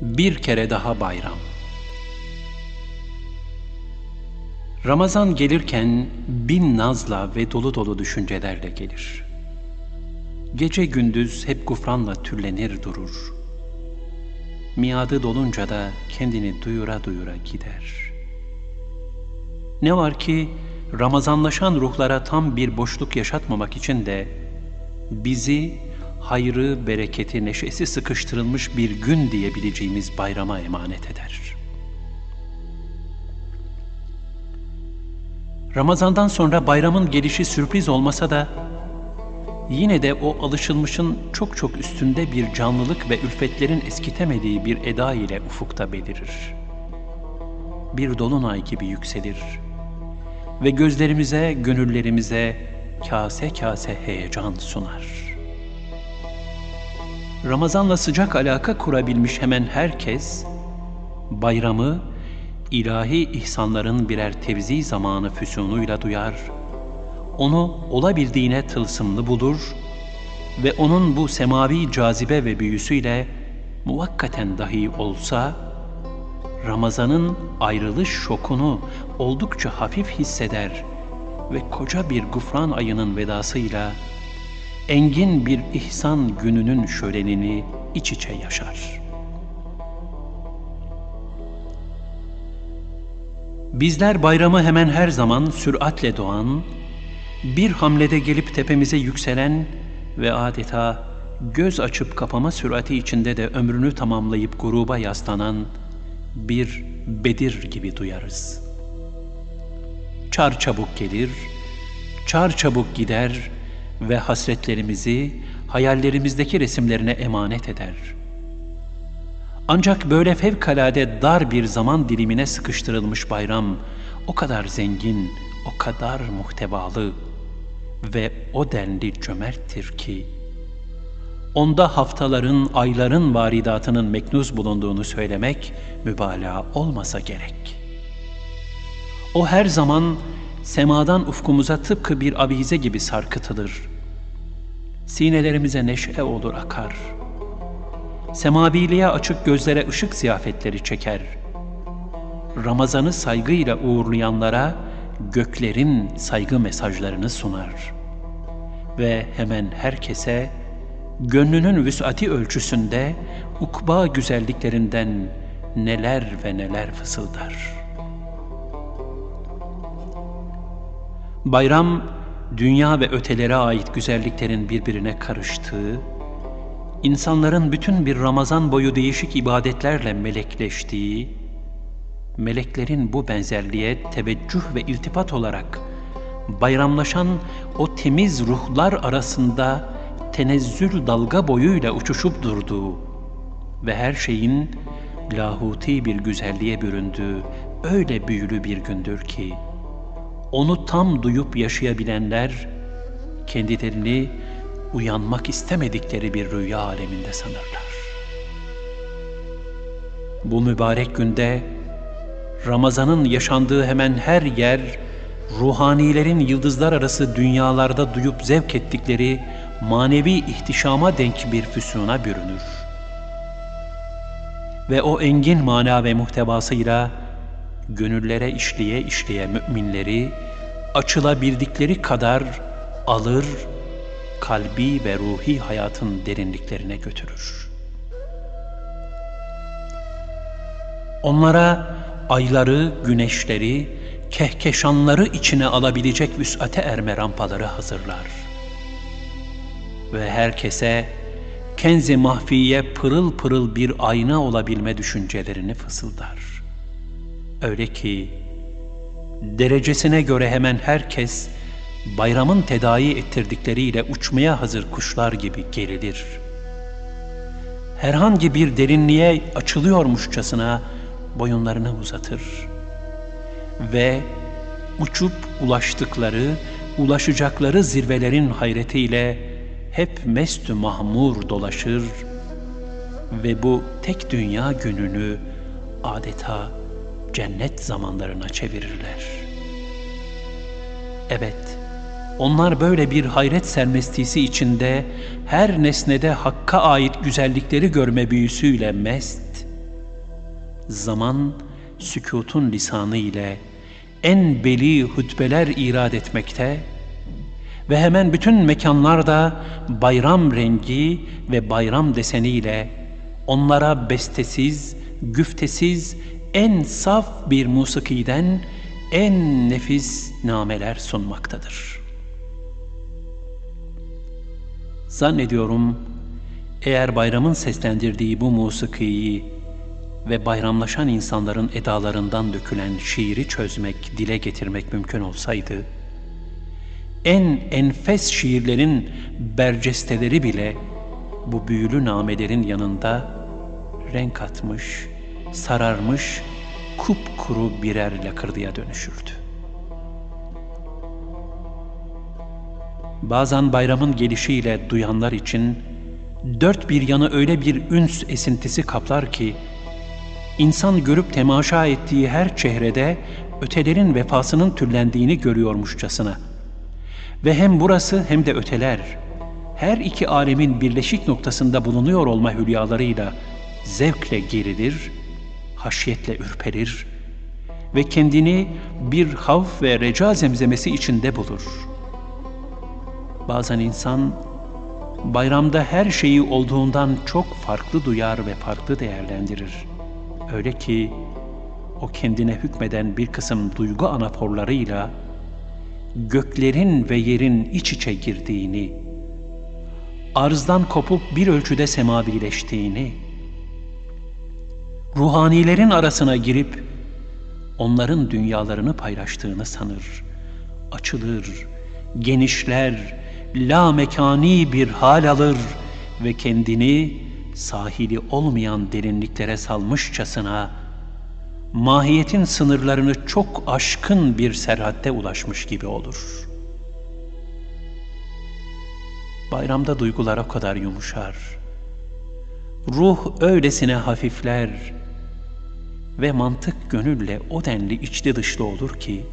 Bir kere daha bayram. Ramazan gelirken bin nazla ve dolu dolu düşüncelerle gelir. Gece gündüz hep gufranla türlenir durur. Miadı dolunca da kendini duyura duyura gider. Ne var ki Ramazanlaşan ruhlara tam bir boşluk yaşatmamak için de bizi hayrı, bereketi, neşesi sıkıştırılmış bir gün diyebileceğimiz bayrama emanet eder. Ramazandan sonra bayramın gelişi sürpriz olmasa da yine de o alışılmışın çok çok üstünde bir canlılık ve ülfetlerin eskitemediği bir eda ile ufukta belirir. Bir dolunay gibi yükselir ve gözlerimize, gönüllerimize kase kase heyecan sunar. Ramazanla sıcak alaka kurabilmiş hemen herkes, bayramı ilahi ihsanların birer tevzi zamanı füsunuyla duyar, onu olabildiğine tılsımlı bulur ve onun bu semavi cazibe ve büyüsüyle muvakkaten dahi olsa, Ramazan'ın ayrılış şokunu oldukça hafif hisseder ve koca bir gufran ayının vedasıyla engin bir ihsan gününün şölenini iç içe yaşar. Bizler bayramı hemen her zaman süratle doğan, bir hamlede gelip tepemize yükselen ve adeta göz açıp kapama sürati içinde de ömrünü tamamlayıp gruba yaslanan bir Bedir gibi duyarız. Çar çabuk gelir, çar çabuk gider ve hasretlerimizi hayallerimizdeki resimlerine emanet eder. Ancak böyle fevkalade dar bir zaman dilimine sıkıştırılmış bayram o kadar zengin, o kadar muhtevalı ve o denli cömerttir ki onda haftaların, ayların varidatının meknuz bulunduğunu söylemek mübalağa olmasa gerek. O her zaman semadan ufkumuza tıpkı bir avize gibi sarkıtılır. Sinelerimize neşe olur akar. Semabiliğe açık gözlere ışık ziyafetleri çeker. Ramazanı saygıyla uğurlayanlara göklerin saygı mesajlarını sunar. Ve hemen herkese gönlünün vüsati ölçüsünde ukba güzelliklerinden neler ve neler fısıldar. Bayram, dünya ve ötelere ait güzelliklerin birbirine karıştığı, insanların bütün bir Ramazan boyu değişik ibadetlerle melekleştiği, meleklerin bu benzerliğe teveccüh ve iltifat olarak bayramlaşan o temiz ruhlar arasında tenezzül dalga boyuyla uçuşup durduğu ve her şeyin lahuti bir güzelliğe büründüğü öyle büyülü bir gündür ki, onu tam duyup yaşayabilenler, kendilerini uyanmak istemedikleri bir rüya aleminde sanırlar. Bu mübarek günde, Ramazan'ın yaşandığı hemen her yer, ruhanilerin yıldızlar arası dünyalarda duyup zevk ettikleri manevi ihtişama denk bir füsuna bürünür. Ve o engin mana ve muhtevasıyla gönüllere işleye işleye müminleri açılabildikleri kadar alır, kalbi ve ruhi hayatın derinliklerine götürür. Onlara ayları, güneşleri, kehkeşanları içine alabilecek vüsate erme rampaları hazırlar.'' ve herkese kenzi mahfiye pırıl pırıl bir ayna olabilme düşüncelerini fısıldar. Öyle ki derecesine göre hemen herkes bayramın tedavi ettirdikleriyle uçmaya hazır kuşlar gibi gerilir. Herhangi bir derinliğe açılıyormuşçasına boyunlarını uzatır ve uçup ulaştıkları, ulaşacakları zirvelerin hayretiyle hep mestü mahmur dolaşır ve bu tek dünya gününü adeta cennet zamanlarına çevirirler. Evet, onlar böyle bir hayret sermestisi içinde her nesnede Hakk'a ait güzellikleri görme büyüsüyle mest, zaman sükutun lisanı ile en beli hutbeler irad etmekte ve hemen bütün mekanlarda bayram rengi ve bayram deseniyle onlara bestesiz, güftesiz, en saf bir musikiden en nefis nameler sunmaktadır. Zannediyorum eğer bayramın seslendirdiği bu musikiyi ve bayramlaşan insanların edalarından dökülen şiiri çözmek, dile getirmek mümkün olsaydı, en enfes şiirlerin bercesteleri bile bu büyülü namelerin yanında renk atmış, sararmış, kupkuru birer lakırdıya dönüşürdü. Bazen bayramın gelişiyle duyanlar için dört bir yanı öyle bir üns esintisi kaplar ki, insan görüp temaşa ettiği her çehrede ötelerin vefasının türlendiğini görüyormuşçasına. Ve hem burası hem de öteler, her iki alemin birleşik noktasında bulunuyor olma hülyalarıyla zevkle gerilir, haşyetle ürperir ve kendini bir havf ve reca zemzemesi içinde bulur. Bazen insan bayramda her şeyi olduğundan çok farklı duyar ve farklı değerlendirir. Öyle ki o kendine hükmeden bir kısım duygu anaforlarıyla göklerin ve yerin iç içe girdiğini, arzdan kopup bir ölçüde semavileştiğini, ruhanilerin arasına girip onların dünyalarını paylaştığını sanır, açılır, genişler, la mekani bir hal alır ve kendini sahili olmayan derinliklere salmışçasına mahiyetin sınırlarını çok aşkın bir serhatte ulaşmış gibi olur. Bayramda duygular o kadar yumuşar. Ruh öylesine hafifler ve mantık gönülle o denli içli dışlı olur ki,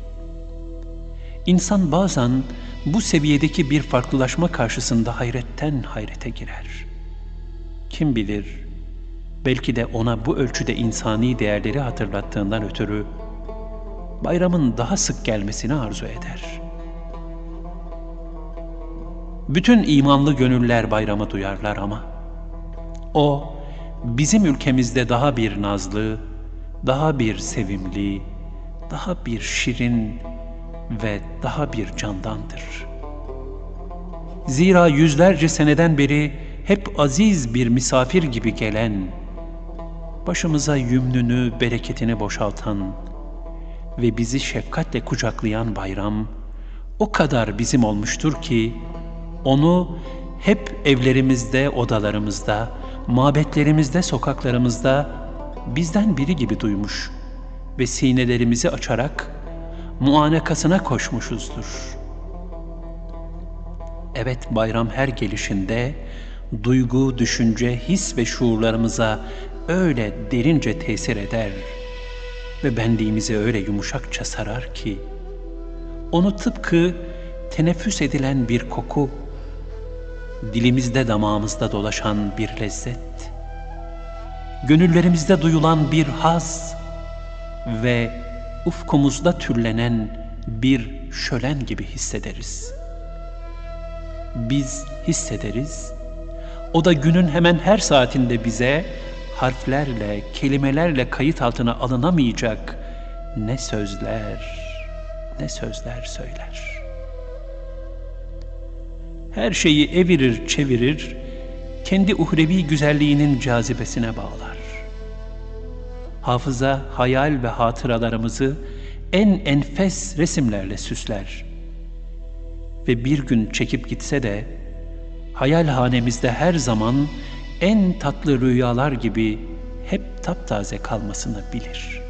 insan bazen bu seviyedeki bir farklılaşma karşısında hayretten hayrete girer. Kim bilir, belki de ona bu ölçüde insani değerleri hatırlattığından ötürü bayramın daha sık gelmesini arzu eder. Bütün imanlı gönüller bayramı duyarlar ama o bizim ülkemizde daha bir nazlı, daha bir sevimli, daha bir şirin ve daha bir candandır. Zira yüzlerce seneden beri hep aziz bir misafir gibi gelen, başımıza yümnünü, bereketini boşaltan ve bizi şefkatle kucaklayan bayram o kadar bizim olmuştur ki onu hep evlerimizde, odalarımızda, mabetlerimizde, sokaklarımızda bizden biri gibi duymuş ve sinelerimizi açarak muanekasına koşmuşuzdur. Evet bayram her gelişinde duygu, düşünce, his ve şuurlarımıza öyle derince tesir eder ve benliğimize öyle yumuşakça sarar ki onu tıpkı teneffüs edilen bir koku, dilimizde damağımızda dolaşan bir lezzet, gönüllerimizde duyulan bir haz ve ufkumuzda türlenen bir şölen gibi hissederiz. Biz hissederiz, o da günün hemen her saatinde bize harflerle, kelimelerle kayıt altına alınamayacak ne sözler, ne sözler söyler. Her şeyi evirir, çevirir, kendi uhrevi güzelliğinin cazibesine bağlar hafıza, hayal ve hatıralarımızı en enfes resimlerle süsler. Ve bir gün çekip gitse de hayal hanemizde her zaman en tatlı rüyalar gibi hep taptaze kalmasını bilir.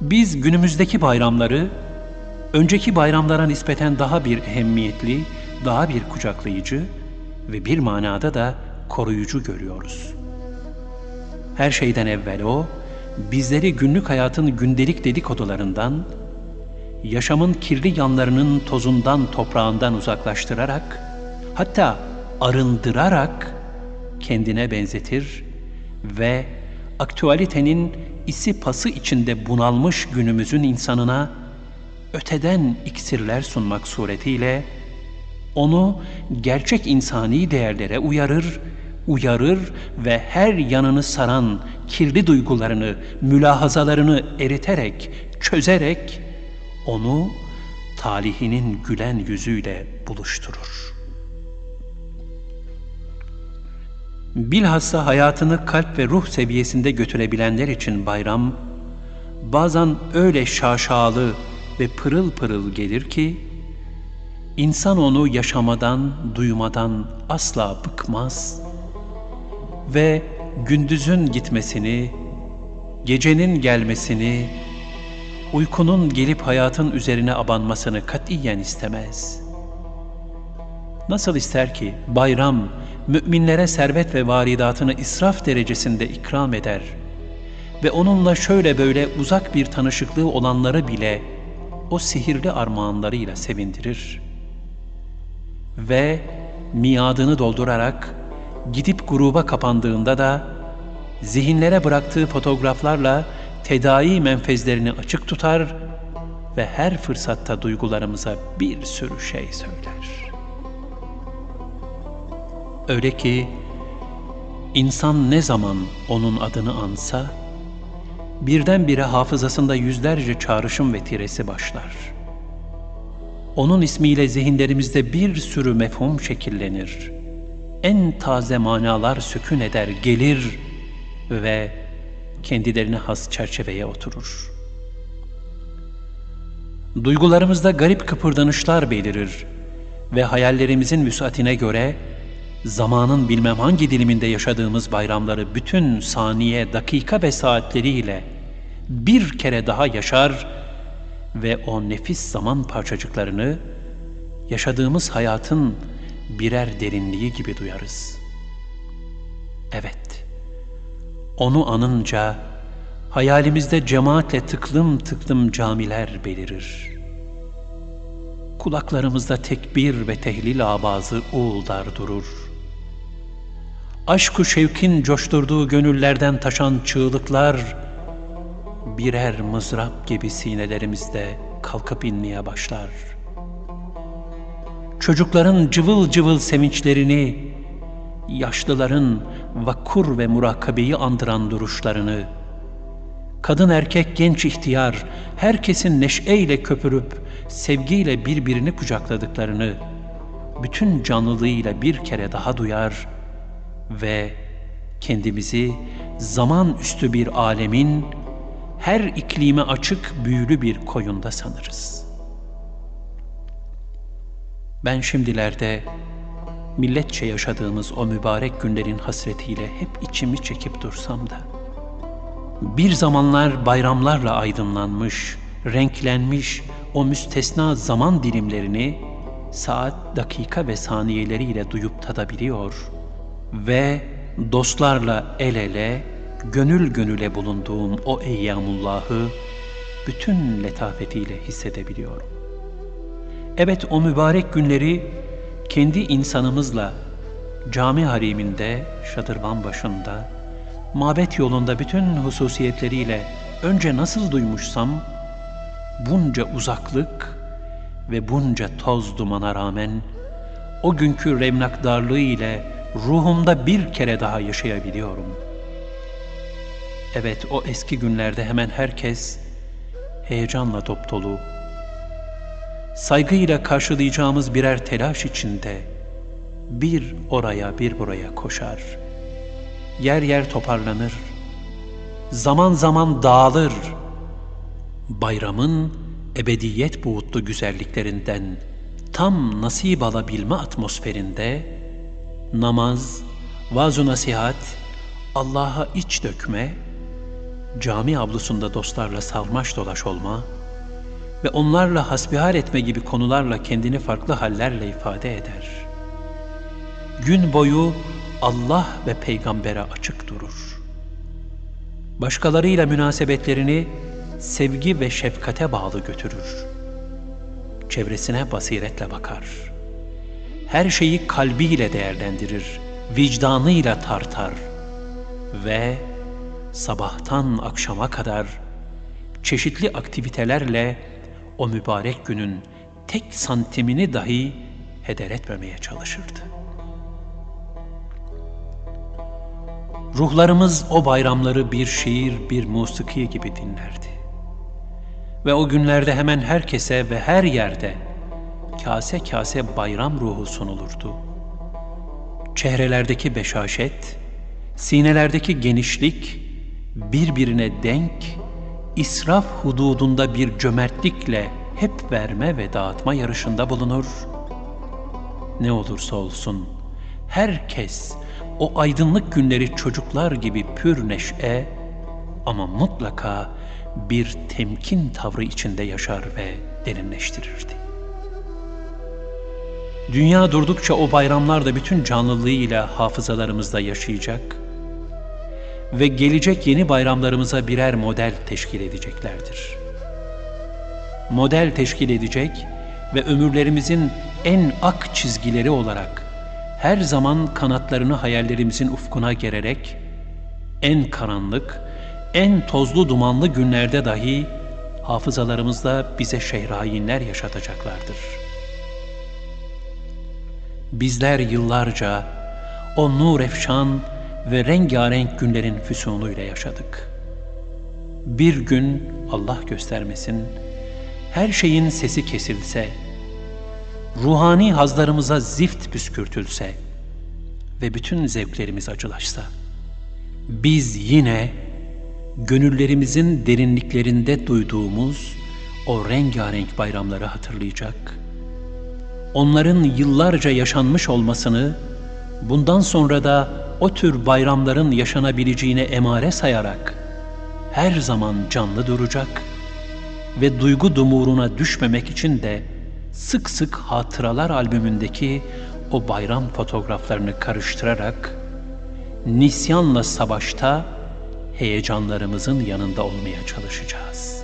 Biz günümüzdeki bayramları önceki bayramlara nispeten daha bir ehemmiyetli, daha bir kucaklayıcı ve bir manada da koruyucu görüyoruz. Her şeyden evvel o, bizleri günlük hayatın gündelik dedikodularından, yaşamın kirli yanlarının tozundan, toprağından uzaklaştırarak, hatta arındırarak kendine benzetir ve aktüalitenin isi pası içinde bunalmış günümüzün insanına öteden iksirler sunmak suretiyle onu gerçek insani değerlere uyarır, uyarır ve her yanını saran kirli duygularını, mülahazalarını eriterek, çözerek onu talihinin gülen yüzüyle buluşturur. Bilhassa hayatını kalp ve ruh seviyesinde götürebilenler için bayram, bazen öyle şaşalı ve pırıl pırıl gelir ki, insan onu yaşamadan, duymadan asla bıkmaz ve gündüzün gitmesini, gecenin gelmesini, uykunun gelip hayatın üzerine abanmasını katiyen istemez. Nasıl ister ki bayram, müminlere servet ve varidatını israf derecesinde ikram eder ve onunla şöyle böyle uzak bir tanışıklığı olanları bile o sihirli armağanlarıyla sevindirir. Ve miadını doldurarak gidip gruba kapandığında da zihinlere bıraktığı fotoğraflarla tedai menfezlerini açık tutar ve her fırsatta duygularımıza bir sürü şey söyler. Öyle ki insan ne zaman onun adını ansa, birdenbire hafızasında yüzlerce çağrışım ve tiresi başlar. Onun ismiyle zihinlerimizde bir sürü mefhum şekillenir. En taze manalar sükun eder, gelir ve kendilerine has çerçeveye oturur. Duygularımızda garip kıpırdanışlar belirir ve hayallerimizin müsaatine göre zamanın bilmem hangi diliminde yaşadığımız bayramları bütün saniye, dakika ve saatleriyle bir kere daha yaşar ve o nefis zaman parçacıklarını yaşadığımız hayatın birer derinliği gibi duyarız. Evet, onu anınca hayalimizde cemaatle tıklım tıklım camiler belirir. Kulaklarımızda tekbir ve tehlil abazı uğuldar durur aşk-ı şevkin coşturduğu gönüllerden taşan çığlıklar, birer mızrap gibi sinelerimizde kalkıp inmeye başlar. Çocukların cıvıl cıvıl sevinçlerini, yaşlıların vakur ve murakabeyi andıran duruşlarını, kadın erkek genç ihtiyar, herkesin neşeyle köpürüp sevgiyle birbirini kucakladıklarını, bütün canlılığıyla bir kere daha duyar ve kendimizi zaman üstü bir alemin her iklime açık büyülü bir koyunda sanırız. Ben şimdilerde milletçe yaşadığımız o mübarek günlerin hasretiyle hep içimi çekip dursam da, bir zamanlar bayramlarla aydınlanmış, renklenmiş o müstesna zaman dilimlerini saat, dakika ve saniyeleriyle duyup tadabiliyor.'' ve dostlarla el ele, gönül gönüle bulunduğum o eyyamullahı bütün letafetiyle hissedebiliyorum. Evet o mübarek günleri kendi insanımızla cami hariminde, şadırvan başında, mabet yolunda bütün hususiyetleriyle önce nasıl duymuşsam, bunca uzaklık ve bunca toz dumana rağmen o günkü remnakdarlığı ile ruhumda bir kere daha yaşayabiliyorum. Evet o eski günlerde hemen herkes heyecanla dop saygıyla karşılayacağımız birer telaş içinde bir oraya bir buraya koşar. Yer yer toparlanır, zaman zaman dağılır. Bayramın ebediyet buğutlu güzelliklerinden tam nasip alabilme atmosferinde namaz, vaaz nasihat, Allah'a iç dökme, cami avlusunda dostlarla salmaş dolaş olma ve onlarla hasbihal etme gibi konularla kendini farklı hallerle ifade eder. Gün boyu Allah ve peygambere açık durur. Başkalarıyla münasebetlerini sevgi ve şefkate bağlı götürür. Çevresine basiretle bakar.'' her şeyi kalbiyle değerlendirir, vicdanıyla tartar. ve sabahtan akşama kadar çeşitli aktivitelerle o mübarek günün tek santimini dahi heder etmemeye çalışırdı. Ruhlarımız o bayramları bir şiir, bir musiki gibi dinlerdi. Ve o günlerde hemen herkese ve her yerde kase kase bayram ruhu sunulurdu. Çehrelerdeki beşaşet, sinelerdeki genişlik birbirine denk, israf hududunda bir cömertlikle hep verme ve dağıtma yarışında bulunur. Ne olursa olsun herkes o aydınlık günleri çocuklar gibi pür neşe ama mutlaka bir temkin tavrı içinde yaşar ve derinleştirirdi. Dünya durdukça o bayramlar da bütün canlılığıyla hafızalarımızda yaşayacak ve gelecek yeni bayramlarımıza birer model teşkil edeceklerdir. Model teşkil edecek ve ömürlerimizin en ak çizgileri olarak her zaman kanatlarını hayallerimizin ufkuna gererek en karanlık, en tozlu dumanlı günlerde dahi hafızalarımızda bize şehrayinler yaşatacaklardır.'' Bizler yıllarca o nur efşan ve rengarenk günlerin füsunuyla yaşadık. Bir gün Allah göstermesin, her şeyin sesi kesilse, ruhani hazlarımıza zift püskürtülse ve bütün zevklerimiz acılaşsa, biz yine gönüllerimizin derinliklerinde duyduğumuz o rengarenk bayramları hatırlayacak onların yıllarca yaşanmış olmasını, bundan sonra da o tür bayramların yaşanabileceğine emare sayarak her zaman canlı duracak ve duygu dumuruna düşmemek için de sık sık hatıralar albümündeki o bayram fotoğraflarını karıştırarak nisyanla savaşta heyecanlarımızın yanında olmaya çalışacağız.